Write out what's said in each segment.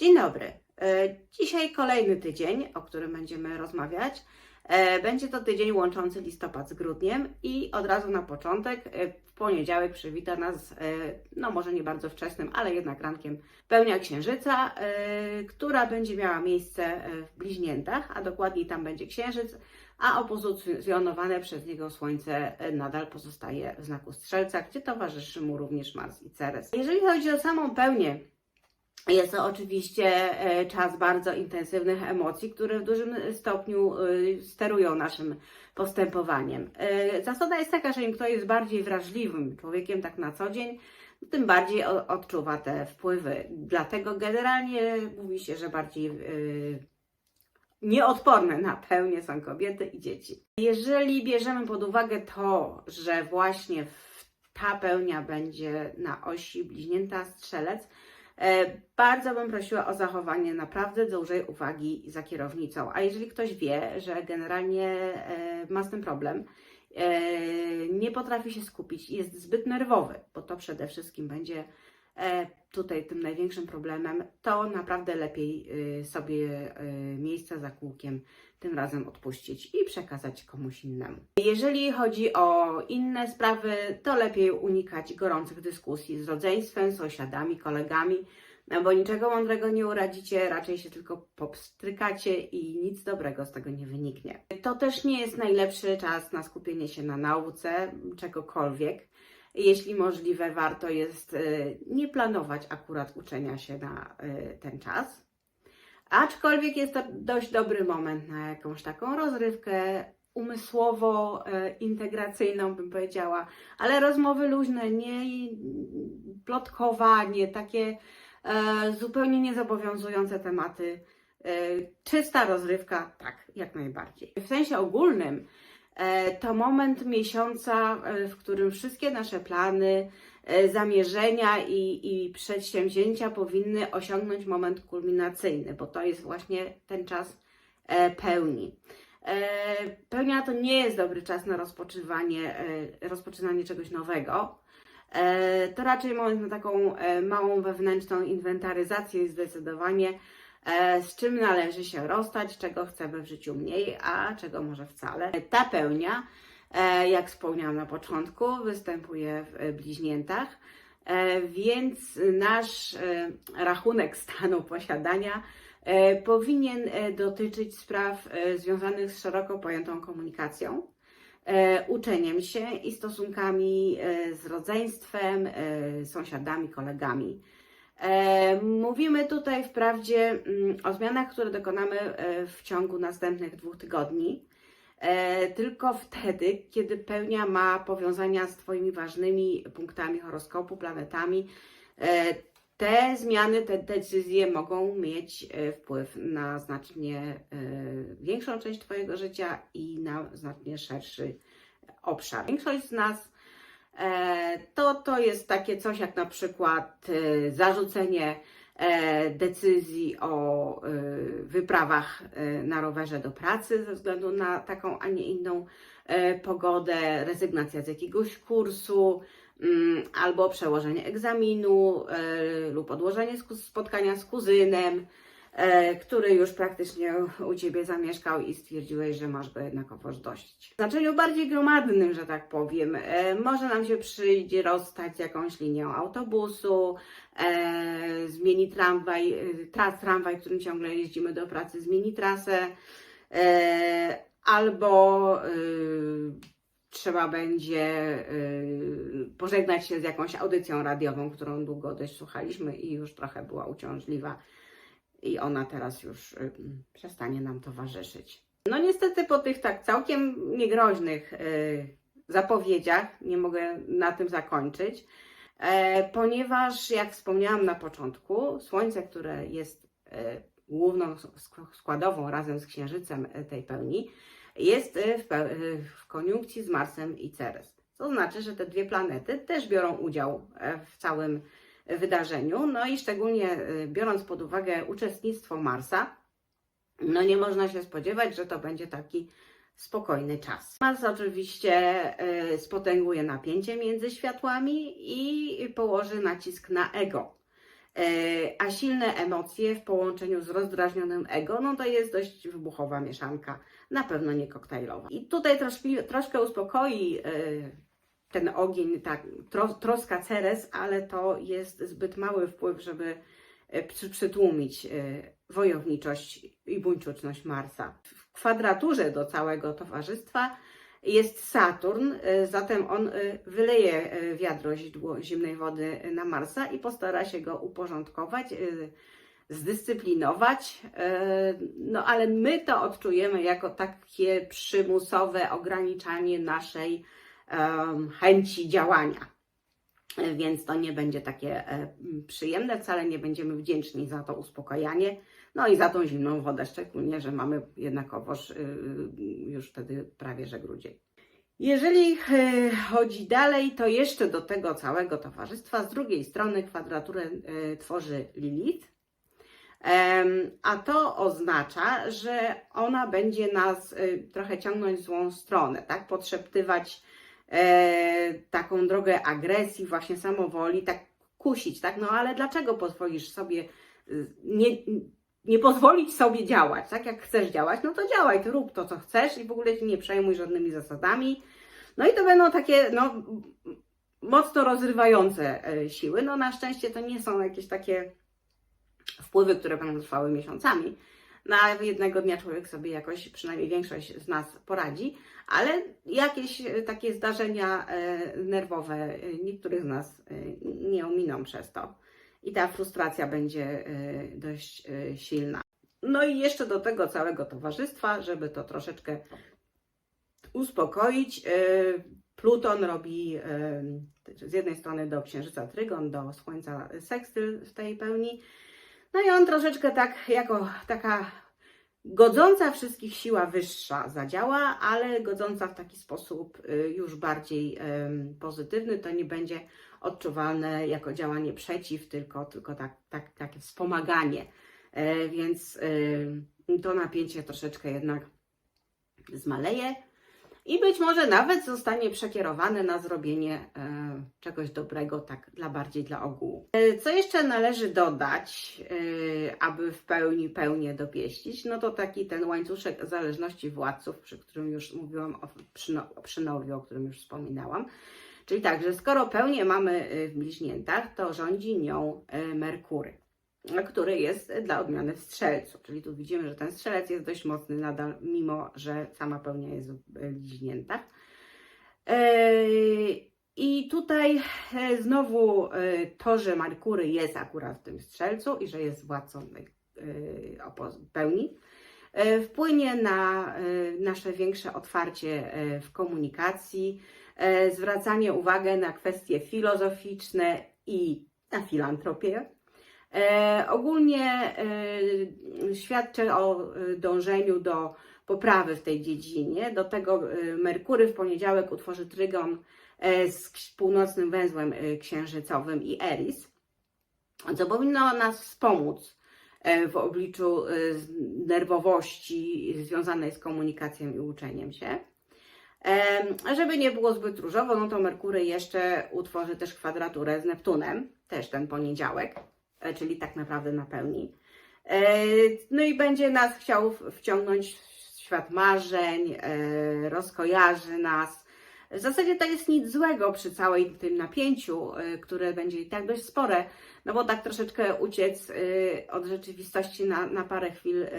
Dzień dobry. E, Dzisiaj kolejny tydzień, o którym będziemy rozmawiać. E, Będzie to tydzień łączący listopad z grudniem i od razu na początek e, w poniedziałek przywita nas, no może nie bardzo wczesnym, ale jednak rankiem pełnia księżyca, która będzie miała miejsce w bliźniętach, a dokładniej tam będzie księżyc, a opozycjonowane przez niego Słońce nadal pozostaje w znaku Strzelca, gdzie towarzyszy mu również Mars i Ceres. Jeżeli chodzi o samą pełnię, jest to oczywiście e, czas bardzo intensywnych emocji, które w dużym stopniu e, sterują naszym postępowaniem. E, Zasada jest taka, że im ktoś jest bardziej wrażliwym człowiekiem tak na co dzień, tym bardziej odczuwa te wpływy. Dlatego generalnie mówi się, że bardziej nieodporne na pełnię są kobiety i dzieci. Jeżeli bierzemy pod uwagę to, że właśnie ta pełnia będzie na osi bliźnięta strzelec, Bardzo bym prosiła o zachowanie naprawdę dużej uwagi za kierownicą. A jeżeli ktoś wie, że generalnie e, ma z tym problem, e, nie potrafi się skupić jest zbyt nerwowy, bo to przede wszystkim będzie e, tutaj tym największym problemem, to naprawdę lepiej e, sobie e, miejsca za kółkiem tym razem odpuścić i przekazać komuś innemu. Jeżeli chodzi o inne sprawy, to lepiej unikać gorących dyskusji z rodzeństwem, sąsiadami, kolegami, no bo niczego mądrego nie uradzicie, raczej się tylko popstrykacie i nic dobrego z tego nie wyniknie. To też nie jest najlepszy czas na skupienie się na nauce, czegokolwiek. Jeśli możliwe, warto jest y, nie planować akurat uczenia się na y, ten czas. Aczkolwiek jest to dość dobry moment na jakąś taką rozrywkę umysłowo-integracyjną, bym powiedziała, ale rozmowy luźne, nie plotkowanie, takie zupełnie niezobowiązujące tematy. Czysta rozrywka, tak, jak najbardziej. W sensie ogólnym to moment miesiąca, e, w którym wszystkie nasze plany, e, zamierzenia i, i przedsięwzięcia powinny osiągnąć moment kulminacyjny, bo to jest właśnie ten czas e, pełni. E, Pełnia to nie jest dobry czas na rozpoczywanie, e, rozpoczynanie czegoś nowego. E, To raczej moment na taką e, małą wewnętrzną inwentaryzację zdecydowanie, e, z czym należy się rozstać, czego chcemy w życiu mniej, a czego może wcale. Ta pełnia, e, jak wspomniałam na początku, występuje w e, bliźniętach, e, więc nasz e, rachunek stanu posiadania e, powinien e, dotyczyć spraw e, związanych z szeroko pojętą komunikacją e, uczeniem się i stosunkami e, z rodzeństwem, e, sąsiadami, kolegami. Mówimy tutaj wprawdzie mm, o zmianach, które dokonamy e, w ciągu następnych dwóch tygodni, e, tylko wtedy, kiedy pełnia ma powiązania z Twoimi ważnymi punktami horoskopu, planetami. E, Te zmiany, te decyzje mogą mieć wpływ na znacznie większą część Twojego życia i na znacznie szerszy obszar. Większość z nas to, to jest takie coś jak na przykład e, zarzucenie e, decyzji o e, wyprawach e, na rowerze do pracy ze względu na taką, a nie inną e, pogodę, rezygnacja z jakiegoś kursu, mm, albo przełożenie egzaminu e, lub odłożenie spotkania z kuzynem, e, który już praktycznie u Ciebie zamieszkał i stwierdziłeś, że masz go jednakowoż dość. W znaczeniu bardziej gromadnym, że tak powiem, e, może nam się przyjdzie rozstać z jakąś linią autobusu, e, zmieni tramwaj, e, tras tramwaj, którym ciągle jeździmy do pracy, zmieni trasę, e, albo e, trzeba będzie pożegnać się z jakąś audycją radiową, którą długo dość słuchaliśmy i już trochę była uciążliwa i ona teraz już przestanie nam towarzyszyć. No niestety po tych tak całkiem niegroźnych y, zapowiedziach nie mogę na tym zakończyć, e, ponieważ jak wspomniałam na początku, Słońce, które jest e, główną sk- składową razem z Księżycem e, tej pełni, jest w, w koniunkcji z Marsem i Ceres. To znaczy, że te dwie planety też biorą udział w całym wydarzeniu. No i szczególnie e, biorąc pod uwagę uczestnictwo Marsa, no nie można się spodziewać, że to będzie taki spokojny czas. Mars oczywiście e, spotęguje napięcie między światłami i położy nacisk na ego. E, A silne emocje w połączeniu z rozdrażnionym ego, no to jest dość wybuchowa mieszanka, na pewno nie koktajlowa. I tutaj troszkę, troszkę uspokoi ten ogień, tak, tro, troska Ceres, ale to jest zbyt mały wpływ, żeby e, przy, przytłumić e, wojowniczość i buńczuczność Marsa. W kwadraturze do całego towarzystwa jest Saturn, e, zatem on wyleje wiadro źródło zimnej wody na Marsa i postara się go uporządkować, zdyscyplinować. No ale my to odczujemy jako takie przymusowe ograniczanie naszej chęci działania. Więc to nie będzie takie e, przyjemne, wcale nie będziemy wdzięczni za to uspokajanie. No i za tą zimną wodę, szczególnie, że mamy jednakowoż y, już wtedy prawie że grudzień. Jeżeli e, chodzi dalej, to jeszcze do tego całego towarzystwa z drugiej strony kwadraturę e, tworzy Lilith. A to oznacza, że ona będzie nas trochę ciągnąć w złą stronę, tak? Podszeptywać taką drogę agresji, właśnie samowoli, tak kusić, tak? No ale dlaczego pozwolisz sobie y, nie, nie pozwolić sobie działać, tak? Jak chcesz działać, no to działaj, ty rób to, co chcesz i w ogóle się nie przejmuj żadnymi zasadami. No i to będą takie, no, mocno rozrywające e, siły. No na szczęście to nie są jakieś takie wpływy, które będą trwały miesiącami. Na jednego dnia człowiek sobie jakoś, przynajmniej większość z nas poradzi, ale jakieś e, takie zdarzenia e, nerwowe e, niektórych z nas nie ominą przez to. I ta frustracja będzie dość silna. No i jeszcze do tego całego towarzystwa, żeby to troszeczkę uspokoić, Pluton robi z jednej strony do Księżyca Trygon, do Słońca Sekstyl w tej pełni. No i on troszeczkę tak, jako taka godząca wszystkich siła wyższa zadziała, ale godząca w taki sposób y, już bardziej pozytywny. To nie będzie odczuwalne jako działanie przeciw, tylko, tylko tak, tak, takie wspomaganie. E, Więc to napięcie troszeczkę jednak zmaleje i być może nawet zostanie przekierowane na zrobienie e, czegoś dobrego, tak dla bardziej dla ogółu. E, co jeszcze należy dodać, e, aby w pełni pełnię dopieścić, no to taki ten łańcuszek zależności władców, przy którym już mówiłam o, przy, no, przy nowiu, o którym już wspominałam. Czyli tak, że skoro pełnię mamy w bliźniętach, to rządzi nią Merkury który jest dla odmiany w strzelcu. Czyli tu widzimy, że ten strzelec jest dość mocny nadal, mimo że sama pełnia jest w bliźniętach. Eee, I tutaj e, znowu e, to, że Merkury jest akurat w tym strzelcu i że jest władcą e, pełni, e, wpłynie na e, nasze większe otwarcie e, w komunikacji, e, zwracanie uwagi na kwestie filozoficzne i na filantropię. E, ogólnie e, świadczy o e, dążeniu do poprawy w tej dziedzinie. Do tego Merkury w poniedziałek utworzy trygon z północnym węzłem księżycowym i Eris, co powinno nas wspomóc w obliczu nerwowości związanej z komunikacją i uczeniem się. A żeby nie było zbyt różowo, no to Merkury jeszcze utworzy też kwadraturę z Neptunem, też ten poniedziałek czyli tak naprawdę na pełni. E, No i będzie nas chciał wciągnąć w świat marzeń, e, rozkojarzy nas. W zasadzie to jest nic złego przy całej tym napięciu, e, które będzie i tak dość spore, no bo tak troszeczkę uciec e, od rzeczywistości na, na parę chwil e,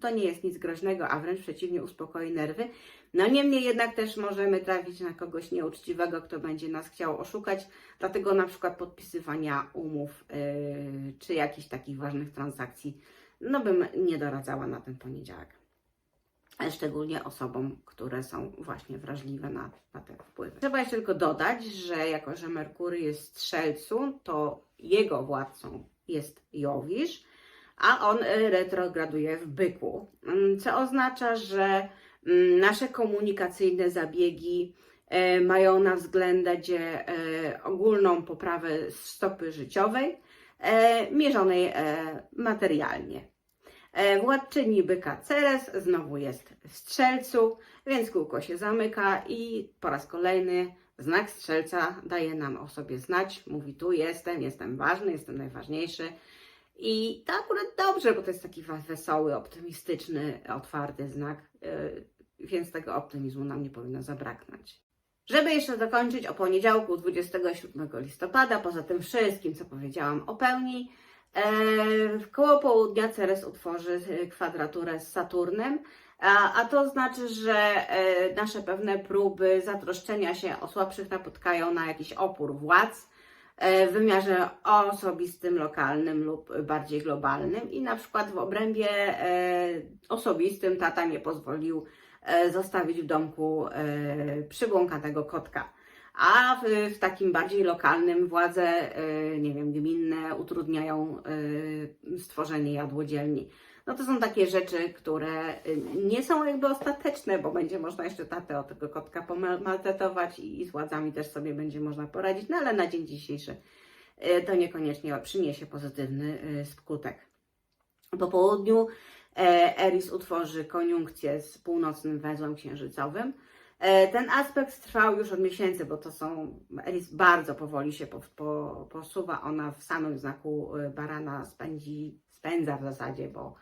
to nie jest nic groźnego, a wręcz przeciwnie uspokoi nerwy. No niemniej jednak też możemy trafić na kogoś nieuczciwego, kto będzie nas chciał oszukać, dlatego na przykład podpisywania umów yy, czy jakichś takich ważnych transakcji, no bym nie doradzała na ten poniedziałek. Ale Szczególnie osobom, które są właśnie wrażliwe na, na te wpływy. Trzeba jeszcze tylko dodać, że jako, że Merkury jest strzelcu, to jego władcą jest Jowisz, a on y, retrograduje w byku, Mm, co oznacza, że nasze komunikacyjne zabiegi e, mają na względzie e, ogólną poprawę stopy życiowej, e, mierzonej materialnie. Władczyni byka Ceres znowu jest w strzelcu, więc kółko się zamyka i po raz kolejny Znak strzelca daje nam o sobie znać, mówi tu jestem, jestem ważny, jestem najważniejszy. I to akurat dobrze, bo to jest taki wesoły, optymistyczny, otwarty znak, więc tego optymizmu nam nie powinno zabraknąć. Żeby jeszcze dokończyć o poniedziałku 27 listopada, poza tym wszystkim, co powiedziałam o pełni, e, w koło południa Ceres utworzy e, kwadraturę z Saturnem, a, a to znaczy, że e, nasze pewne próby zatroszczenia się o słabszych napotkają na jakiś opór władz e, w wymiarze osobistym, lokalnym lub bardziej globalnym i na przykład w obrębie e, osobistym tata nie pozwolił e, zostawić w domku e, przybłąkanego kotka. A w, w takim bardziej lokalnym władze, e, nie wiem, gminne utrudniają e, stworzenie jadłodzielni. No to są takie rzeczy, które nie są jakby ostateczne, bo będzie można jeszcze tatę o tego kotka pomaltretować i, i z władzami też sobie będzie można poradzić, no ale na dzień dzisiejszy to niekoniecznie przyniesie pozytywny skutek. Po południu e, Eris utworzy koniunkcję z północnym węzłem księżycowym. E, Ten aspekt trwał już od miesięcy, bo to są. Eris bardzo powoli się po, po, posuwa. Ona w samym znaku y, barana spędzi, spędza w zasadzie, bo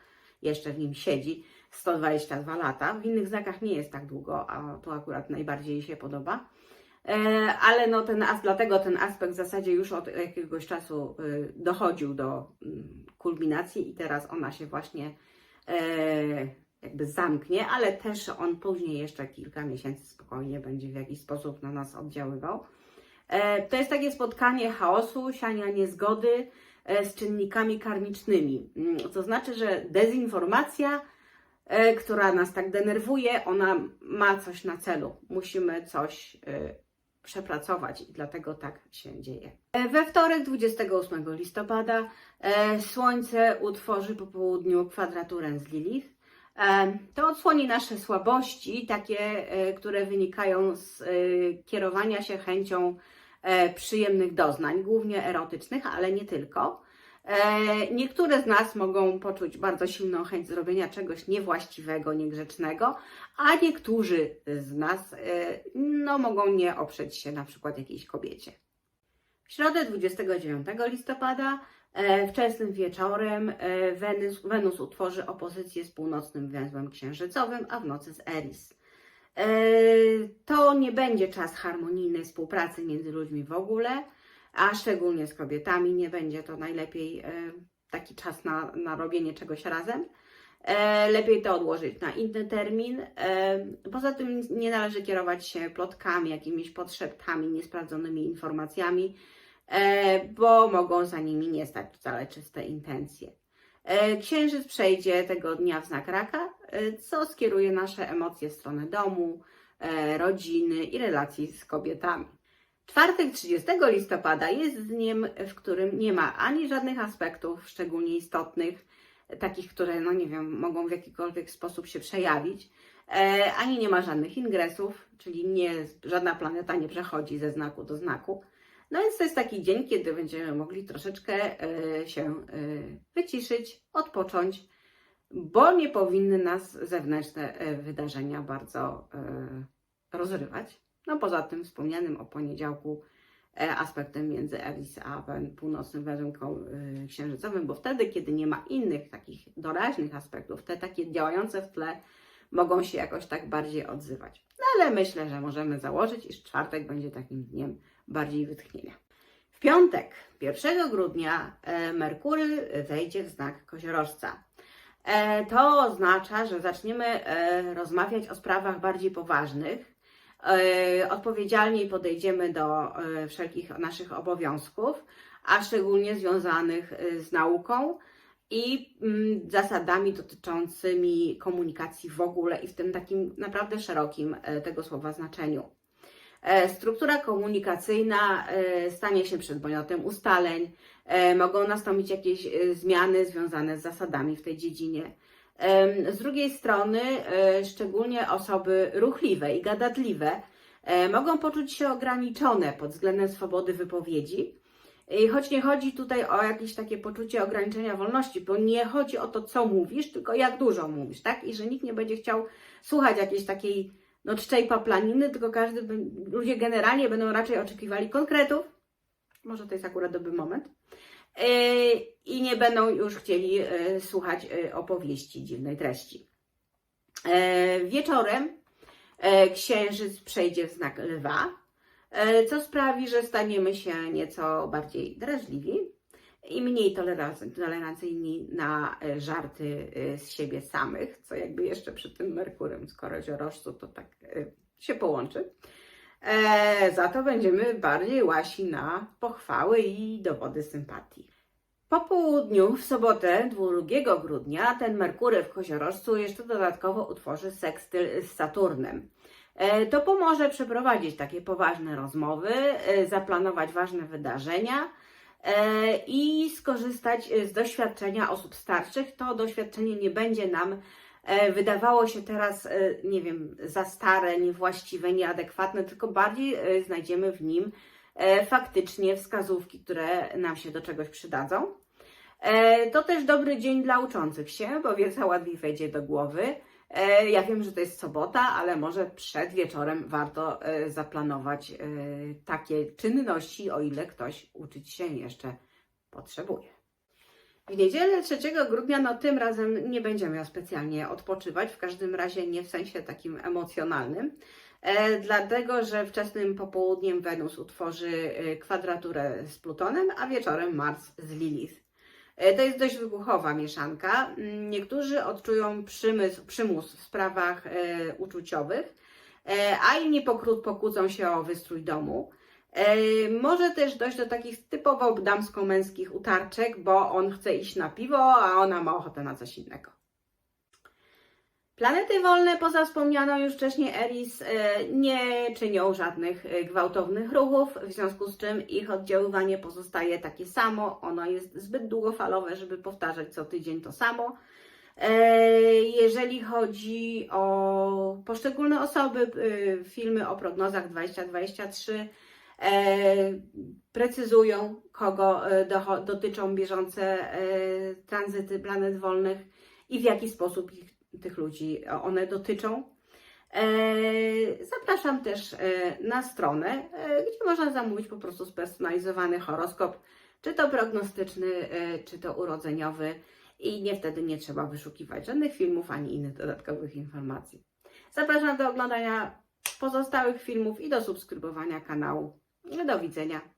jeszcze w nim siedzi 122 lata. W innych znakach nie jest tak długo, a tu akurat najbardziej jej się podoba. E, Ale no ten dlatego ten aspekt w zasadzie już od jakiegoś czasu dochodził do mm, kulminacji i teraz ona się właśnie e, jakby zamknie, ale też on później jeszcze kilka miesięcy spokojnie będzie w jakiś sposób na nas oddziaływał. E, To jest takie spotkanie chaosu, siania niezgody e, z czynnikami karmicznymi. Mm, To znaczy, że dezinformacja, e, która nas tak denerwuje, ona ma coś na celu. Musimy coś e, przepracować i dlatego tak się dzieje. E, We wtorek 28 listopada e, Słońce utworzy po południu kwadraturę z Lilith. E, To odsłoni nasze słabości, takie, które wynikają z kierowania się chęcią przyjemnych doznań, głównie erotycznych, ale nie tylko. E, Niektóre z nas mogą poczuć bardzo silną chęć zrobienia czegoś niewłaściwego, niegrzecznego, a niektórzy z nas e, no, mogą nie oprzeć się na przykład jakiejś kobiecie. W środę 29 listopada e, wczesnym wieczorem Wenus, Wenus utworzy opozycję z północnym węzłem księżycowym, a w nocy z Eris. To nie będzie czas harmonijnej współpracy między ludźmi w ogóle, a szczególnie z kobietami. Nie będzie to najlepiej e, taki czas na, na robienie czegoś razem. E, Lepiej to odłożyć na inny termin. E, Poza tym nie należy kierować się plotkami, jakimiś podszeptami, niesprawdzonymi informacjami, bo mogą za nimi nie stać wcale czyste intencje. Księżyc przejdzie tego dnia w znak raka, co skieruje nasze emocje w stronę domu, rodziny i relacji z kobietami. Czwartek 30 listopada jest dniem, w którym nie ma ani żadnych aspektów szczególnie istotnych, takich, które, no nie wiem, mogą w jakikolwiek sposób się przejawić, e, ani nie ma żadnych ingresów, czyli nie, żadna planeta nie przechodzi ze znaku do znaku. No więc to jest taki dzień, kiedy będziemy mogli troszeczkę e, się e, wyciszyć, odpocząć, bo nie powinny nas zewnętrzne wydarzenia bardzo rozrywać. No poza tym wspomnianym o poniedziałku e, aspektem między Eris a północnym wężem e, księżycowym, bo wtedy, kiedy nie ma innych takich doraźnych aspektów, te takie działające w tle mogą się jakoś tak bardziej odzywać. No ale myślę, że możemy założyć, iż czwartek będzie takim dniem bardziej wytchnienia. W piątek, 1 grudnia, e, Merkury wejdzie w znak koziorożca. To oznacza, że zaczniemy rozmawiać o sprawach bardziej poważnych, odpowiedzialniej podejdziemy do e, wszelkich naszych obowiązków, a szczególnie związanych e, z nauką i mm, zasadami dotyczącymi komunikacji w ogóle i w tym takim naprawdę szerokim e, tego słowa znaczeniu. E, Struktura komunikacyjna e, stanie się przedmiotem ustaleń, e, mogą nastąpić jakieś e, zmiany związane z zasadami w tej dziedzinie. Z drugiej strony, e, szczególnie osoby ruchliwe i gadatliwe e, mogą poczuć się ograniczone pod względem swobody wypowiedzi. I choć nie chodzi tutaj o jakieś takie poczucie ograniczenia wolności, bo nie chodzi o to, co mówisz, tylko jak dużo mówisz, tak? I że nikt nie będzie chciał słuchać jakiejś takiej no, czczej paplaniny, tylko każdy, ludzie generalnie będą raczej oczekiwali konkretów. Może to jest akurat dobry moment. Yy, I nie będą już chcieli yy, słuchać yy, opowieści dziwnej treści. Wieczorem księżyc przejdzie w znak lwa, co sprawi, że staniemy się nieco bardziej drażliwi i mniej tolerancy- tolerancyjni na żarty z siebie samych, co jakby jeszcze przy tym Merkurem z koziorożcu to tak się połączy. E, za to będziemy bardziej łasi na pochwały i dowody sympatii. Po południu w sobotę 2 grudnia ten Merkury w koziorożcu jeszcze dodatkowo utworzy sekstyl z Saturnem. E, To pomoże przeprowadzić takie poważne rozmowy, e, zaplanować ważne wydarzenia e, i skorzystać z doświadczenia osób starszych. To doświadczenie nie będzie nam wydawało się teraz, e, nie wiem, za stare, niewłaściwe, nieadekwatne, tylko bardziej e, znajdziemy w nim e, faktycznie wskazówki, które nam się do czegoś przydadzą. E, To też dobry dzień dla uczących się, bo wiedza łatwiej wejdzie do głowy. E, Ja wiem, że to jest sobota, ale może przed wieczorem warto e, zaplanować e, takie czynności, o ile ktoś uczyć się jeszcze potrzebuje. W niedzielę 3 grudnia, no tym razem nie będzie miał specjalnie odpoczywać, w każdym razie nie w sensie takim emocjonalnym, e, dlatego że wczesnym popołudniem Wenus utworzy e, kwadraturę z Plutonem, a wieczorem Mars z Lilith. E, To jest dość wybuchowa mieszanka. Mm, Niektórzy odczują przymysł, przymus w sprawach e, uczuciowych, e, a inni pokró- pokłócą się o wystrój domu. E, może też dojść do takich typowo damsko-męskich utarczek, bo on chce iść na piwo, a ona ma ochotę na coś innego. Planety wolne, poza wspomnianą już wcześniej Eris, e, nie czynią żadnych e, gwałtownych ruchów, w związku z czym ich oddziaływanie pozostaje takie samo. Ono jest zbyt długofalowe, żeby powtarzać co tydzień to samo. Jeżeli chodzi o poszczególne osoby, filmy o prognozach 2023 e, precyzują, kogo e, dotyczą bieżące e, tranzyty planet wolnych i w jaki sposób ich, tych ludzi one dotyczą. E, Zapraszam też e, na stronę, e, gdzie można zamówić po prostu spersonalizowany horoskop, czy to prognostyczny, e, czy to urodzeniowy i nie wtedy nie trzeba wyszukiwać żadnych filmów ani innych dodatkowych informacji. Zapraszam do oglądania pozostałych filmów i do subskrybowania kanału. Do widzenia.